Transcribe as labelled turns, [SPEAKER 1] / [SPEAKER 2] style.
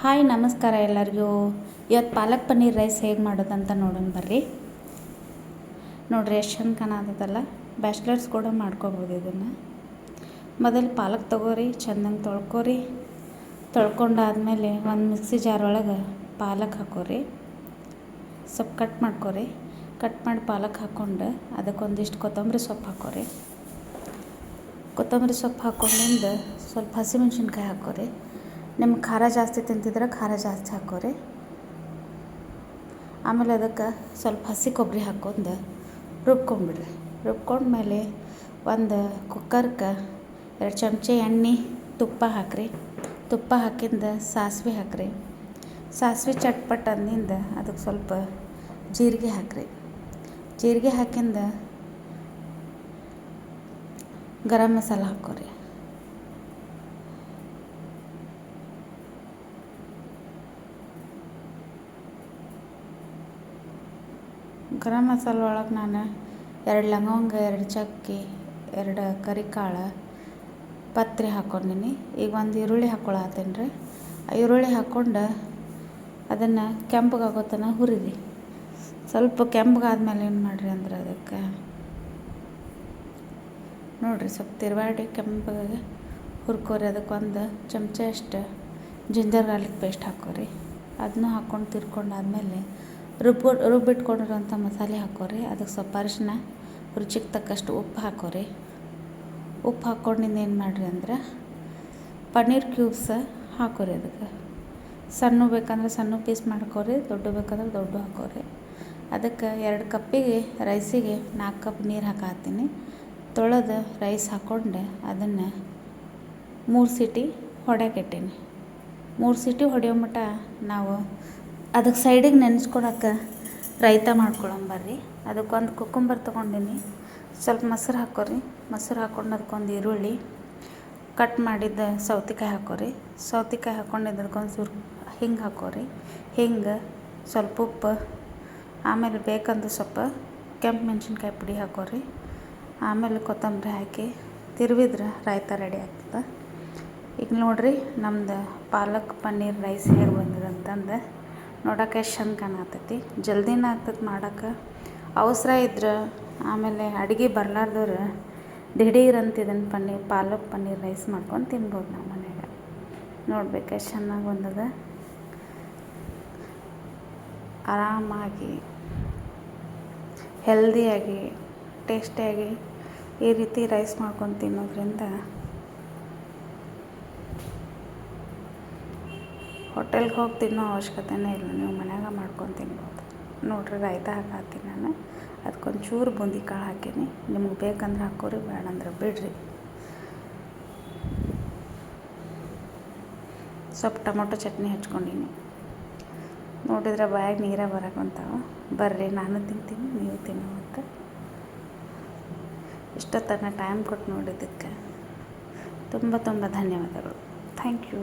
[SPEAKER 1] Hi, ನಮಸ್ಕಾರ ಎಲ್ಲರಿಗೂ. ಇವತ್ತು ಪಾಲಕ್ ಪನ್ನೀರ್ ರೈಸ್ ಹೇಗೆ ಮಾಡೋದಂತ ನೋಡೋಣ ಬರ್ರಿ. ನೋಡ್ರಿ, ಎಷ್ಟು ಚಂದ ಕಾಣತ್ತಲ್ಲ ಬ್ಯಾಚ್ಲರ್ಸ್ ಕೂಡ ಮಾಡ್ಕೋಬೋದು ಇದನ್ನು. ಮೊದಲು ಪಾಲಕ್ ತೊಗೋರಿ, ಚೆಂದಂಗೆ ತೊಳ್ಕೊರಿ. ತೊಳ್ಕೊಂಡಾದಮೇಲೆ ಒಂದು ಮಿಕ್ಸಿ ಜಾರ್ ಒಳಗೆ ಪಾಲಕ್ ಹಾಕೋರಿ. ಸ್ವಲ್ಪ ಕಟ್ ಮಾಡ್ಕೊರಿ. ಕಟ್ ಮಾಡಿ ಪಾಲಕ್ ಹಾಕ್ಕೊಂಡು ಅದಕ್ಕೆ ಒಂದಿಷ್ಟು ಕೊತ್ತಂಬರಿ ಸೊಪ್ಪು ಹಾಕೋರಿ. ಕೊತ್ತಂಬರಿ ಸೊಪ್ಪು ಹಾಕ್ಕೊಂಡು ಸ್ವಲ್ಪ ಹಸಿಮೆಣ್ಸಿನ್ಕಾಯಿ ಹಾಕೋರಿ. ನಿಮ್ಗೆ ಖಾರ ಜಾಸ್ತಿ ತಿಂತಿದ್ರೆ ಖಾರ ಜಾಸ್ತಿ ಹಾಕೋರಿ. ಆಮೇಲೆ ಅದಕ್ಕೆ ಸ್ವಲ್ಪ ಹಸಿ ಕೊಬ್ಬರಿ ಹಾಕ್ಕೊಂಡು ರುಬ್ಕೊಂಬಿಡ್ರಿ. ರುಬ್ಕೊಂಡ್ಮೇಲೆ ಒಂದು ಕುಕ್ಕರ್ಗೆ ಎರಡು ಚಮಚ ಎಣ್ಣೆ, ತುಪ್ಪ ಹಾಕಿರಿ. ತುಪ್ಪ ಹಾಕಿಂದ ಸಾಸಿವೆ ಹಾಕಿರಿ. ಸಾಸಿವೆ ಚಟ್ಪಟ್ ಅಂದಿಂದ ಅದಕ್ಕೆ ಸ್ವಲ್ಪ ಜೀರಿಗೆ ಹಾಕಿರಿ. ಜೀರಿಗೆ ಹಾಕಿಂದ ಗರಂ ಮಸಾಲ ಹಾಕೋರಿ. ಗರಂ ಮಸಾಲೆ ಒಳಗೆ ನಾನು ಎರಡು ಲವಂಗ, ಎರಡು ಚಕ್ಕೆ, ಎರಡು ಕರಿಕಾಳು, ಪತ್ರೆ ಹಾಕೊಂಡಿನಿ. ಈಗ ಒಂದು ಈರುಳ್ಳಿ ಹಾಕ್ಕೊಳತ್ತೀನಿ ರೀ. ಆ ಈರುಳ್ಳಿ ಹಾಕ್ಕೊಂಡು ಅದನ್ನು ಕೆಂಪಗಾಗೋ ತನಕ ಹುರಿರಿ ಸ್ವಲ್ಪ ಕೆಂಪಗಾದ್ಮೇಲೆ ಏನು ಮಾಡಿರಿ ಅಂದ್ರೆ ಅದಕ್ಕೆ ನೋಡಿರಿ ಸ್ವಲ್ಪ ತಿರುವಾಡಿ ಕೆಂಪಗೆ ಹುರ್ಕೋರಿ. ಅದಕ್ಕೆ ಒಂದು ಚಮಚ ಅಷ್ಟು ಜಿಂಜರ್ ಗಾರ್ಲಿಕ್ ಪೇಸ್ಟ್ ಹಾಕೋರಿ. ಅದನ್ನೂ ಹಾಕ್ಕೊಂಡು ತಿರ್ಕೊಂಡಾದ್ಮೇಲೆ ರುಬ್ಬು, ರುಬ್ಬಿಟ್ಕೊಂಡಿರೋಂಥ ಮಸಾಲೆ ಹಾಕೋರಿ. ಅದಕ್ಕೆ ಸ್ವಲ್ಪ ಅರಿಶಿನ, ರುಚಿಗೆ ತಕ್ಕಷ್ಟು ಉಪ್ಪು ಹಾಕೋರಿ. ಉಪ್ಪು ಹಾಕ್ಕೊಂಡಿಂದ ಏನು ಮಾಡಿರಿ ಅಂದ್ರೆ ಪನ್ನೀರ್ ಕ್ಯೂಬ್ಸ ಹಾಕೋರಿ ಅದಕ್ಕೆ. ಸಣ್ಣ ಬೇಕಂದ್ರೆ ಸಣ್ಣ ಪೀಸ್ ಮಾಡ್ಕೋರಿ, ದೊಡ್ಡ ಬೇಕಂದ್ರೆ ದೊಡ್ಡ ಹಾಕೋರಿ. ಅದಕ್ಕೆ ಎರಡು ಕಪ್ಪಿಗೆ ರೈಸಿಗೆ ನಾಲ್ಕು ಕಪ್ ನೀರು ಹಾಕಾತೀನಿ ತೊಳೆದು ರೈಸ್ ಹಾಕ್ಕೊಂಡು, ಅದನ್ನು ಮೂರು ಸೀಟಿ ಹೊಡ್ಯಾಕಿಟ್ಟೀನಿ ಮೂರು ಸೀಟಿ ಹೊಡೆಯೋ ಮಟ್ಟ ನಾವು ಅದಕ್ಕೆ ಸೈಡಿಗೆ ನೆನೆಸ್ಕೊಳಕ್ಕೆ ರೈತ ಮಾಡ್ಕೊಳಂಬರ್ರಿ ಅದಕ್ಕೊಂದು ಕುಕ್ಕುಂಬರ್ ತೊಗೊಂಡಿನಿ. ಸ್ವಲ್ಪ ಮೊಸರು ಹಾಕೋರಿ ಮೊಸರು ಹಾಕ್ಕೊಂಡು ಅದಕ್ಕೊಂದು ಈರುಳ್ಳಿ ಕಟ್ ಮಾಡಿದ್ದ ಸೌತೆಕಾಯಿ ಹಾಕೋರಿ ಸೌತೆಕಾಯಿ ಹಾಕ್ಕೊಂಡು ಅದಕ್ಕೊಂದು ಸುರ್ ಹಿಂಗೆ ಹಾಕೋರಿ ಹಿಂಗೆ ಸ್ವಲ್ಪ ಉಪ್ಪು, ಆಮೇಲೆ ಬೇಕಂದ್ರೆ ಸ್ವಲ್ಪ ಕೆಂಪು ಮೆಣಸಿನ್ಕಾಯಿ ಪುಡಿ ಹಾಕೋರಿ ಆಮೇಲೆ ಕೊತ್ತಂಬರಿ ಹಾಕಿ ತಿರುವಿದ್ರೆ ರಾಯ್ತ ರೆಡಿ ಆಗ್ತದೆ. ಈಗ ನೋಡಿರಿ ನಮ್ದು ಪಾಲಕ್ ಪನ್ನೀರ್ ರೈಸ್ ಹೇಗೆ ಬಂದಿದೆ ಅಂತಂದು. ನೋಡೋಕೆ ಎಷ್ಟು ಚಂದ ಕಾಣತೈತಿ ಜಲ್ದಿನ ಆಗ್ತದೆ ಮಾಡೋಕೆ. ಅವಸರ ಇದ್ರೆ ಆಮೇಲೆ ಅಡುಗೆ ಬರಲಾರ್ದವ್ರು ದಿಢೀರ್ ಅಂತ ಇದನ್ನು ಪನ್ನೀರ್, ಪಾಲಕ್ ಪನ್ನೀರ್ ರೈಸ್ ಮಾಡ್ಕೊಂಡು ತಿನ್ಬೋದು ನಾವು ಮನೆಯಾಗ. ನೋಡ್ಬೇಕು ಎಷ್ಟು ಚೆನ್ನಾಗಿ ಬಂದದ. ಆರಾಮಾಗಿ ಹೆಲ್ದಿಯಾಗಿ ಟೇಸ್ಟಿಯಾಗಿ ಈ ರೀತಿ ರೈಸ್ ಮಾಡ್ಕೊಂಡು ತಿನ್ನೋದ್ರಿಂದ ಹೋಟೆಲ್ಗೆ ಹೋಗಿ ತಿನ್ನೋ ಅವಶ್ಯಕತೆನೇ ಇಲ್ಲ. ನೀವು ಮನ್ಯಾಗ ಮಾಡ್ಕೊಂಡು ತಿನ್ಬೋದು. ನೋಡಿರಿ ರಾಯ್ತ ಹಾಕತ್ತೀನಿ ನಾನು. ಅದಕ್ಕೊಂದು ಚೂರು ಬೂಂದಿ ಕಾಳು ಹಾಕೀನಿ. ನಿಮ್ಗೆ ಬೇಕಂದ್ರೆ ಹಾಕೋರಿ, ಬೇಡಂದ್ರೆ ಬಿಡ್ರಿ. ಸ್ವಲ್ಪ ಟೊಮೊಟೊ ಚಟ್ನಿ ಹಚ್ಕೊಂಡೀನಿ. ನೋಡಿದ್ರೆ ಬಾಯಾಗ ನೀರೇ ಬರಕಂತಾವ ಬರ್ರಿ, ನಾನು ತಿಂತೀನಿ, ನೀವು ತಿನ್ನೋ ಅಂತ ಇಷ್ಟೊತ್ತನ ಟೈಮ್ ಕೊಟ್ಟು ನೋಡಿದ್ದಕ್ಕೆ ತುಂಬ ತುಂಬ ಧನ್ಯವಾದಗಳು. Thank you